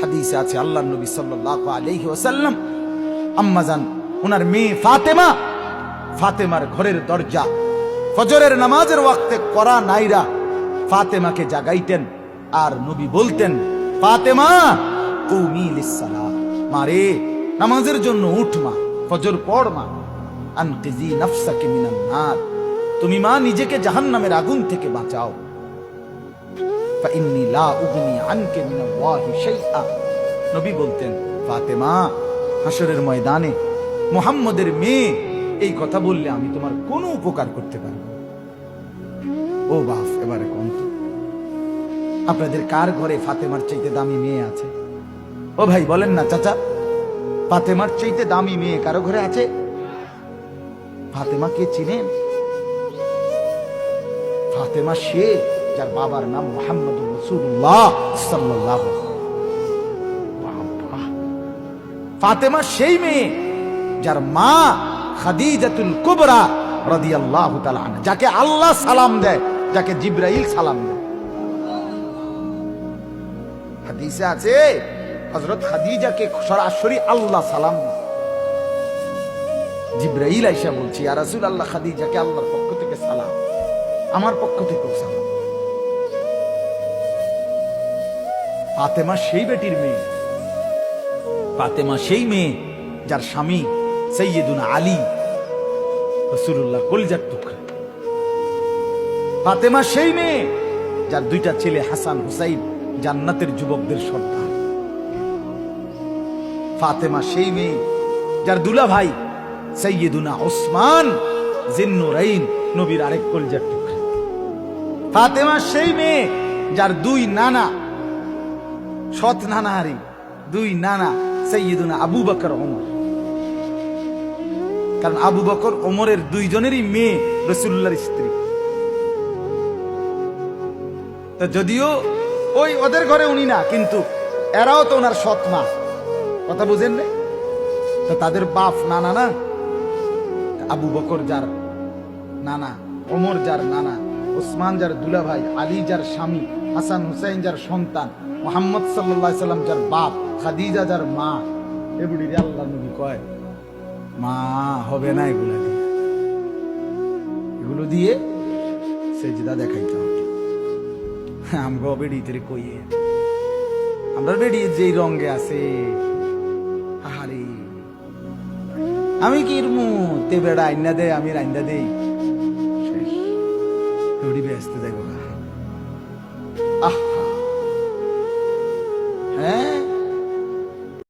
হাদিসে আছে, আল্লাহ নবী সাল্লাল্লাহু আলাইহি ওয়াসাল্লাম আম্মাজান ওনার মেয়ে ফাতেমা, ফাতেমার ঘরের দরজা, ফজরের নামাজের ওয়াক্তে করা নাইরা ফাতেমাকে জাগাইতেন আর নবী বলতেন, ফাতেমা, কুমি লিসসালাহ মারে নামাজের জন্য উঠ মা, ফজর পড় মা আনকিজি নাফসাকে মিনান তুমি মা নিজেকে জাহান্নামের আগুন থেকে বাঁচাও। নবী বলতেন, ফাতেমা হাসরের ময়দানে মোহাম্মদের মেয়ে, এই কথা বললে আমি তোমার কোনো উপকার করতে পারব ও বাফ এবারে আপনাদের কার ঘরে ফাতেমার চাইতে দামি মেয়ে আছে? ও ভাই, বলেন না, চাচা, ফাতেমার চাইতে দামি মেয়ে কারও ঘরে আছে? ফাতেমা কে চিনেন? ফাতেমা সে যার বাবার নাম মোহাম্মদ রসুল্লাহ সাল্লাহ ফাতেমা সেই মেয়ে যার মা খাদিজাতুল কুবরা আনহা, যাকে আল্লাহ সালাম দেয়, যাকে জিব্রাইল সালাম দেয়। হাদিসে আছে, হযরত খাদিজাকে সরাসরি আল্লাহ সালাম জিব্রাইল আইসা বলছি আর রাসূল আল্লাহ খাদিজাকে আল্লাহর পক্ষ থেকে সালাম, আমার পক্ষ থেকেও সালাম। ফাতেমা সেই বেটির মেয়ে। ফাতেমা সেই মেয়ে যার স্বামী সৈয়দুনা আলী রসুল্লাহ কলিজার টুকরা। ফাতেমা সেই মেয়ে যার দুইটা ছেলে হাসান হুসাইন জান্নাতের যুবকদের সর্দার ফাতেমা সেই মেয়ে যার দুলা ভাই সৈয়দুনা ওসমান জিন্নুরাইন নবীর আরেক কলিজার টুকরা। ফাতেমা সেই মেয়ে যার দুই নানা সৎ নানাহারি দুই নানা সৈয়দুনা আবু বকর ওমর। কারণ আবু বকর ওমরের দুইজনেরই মেয়ে রসুল্লাহর স্ত্রী। তো যদিও ওই ওদের ঘরে উনি না, কিন্তু এরাও তো ওনার সৎ মা। কথা বুঝেন না? তো তাদের বাপ নানা না? আবু বকর যার নানা, ওমর যার নানা, ওসমান যার দুলা ভাই আলী যার স্বামী, হাসান হুসাইন যার সন্তান মোহাম্মদ সাল্লাহ সাল্লাম যার বাপ, খাদিজা যার মা এগুলি রে আল্লাহ নবী কয়, মা হবে না এগুলো দিয়ে। এগুলো দিয়ে সেজদা দেখাইতে হবে। আমগো বেড়িতে কইয়ে, আমরা বেড়িয়ে যেই রঙে আছে, আহারে, আমি কি ইরমু তে বেড়া আইনা দে আমি রাইন্দা দেই? শেষ। ব্যস্ত দেখো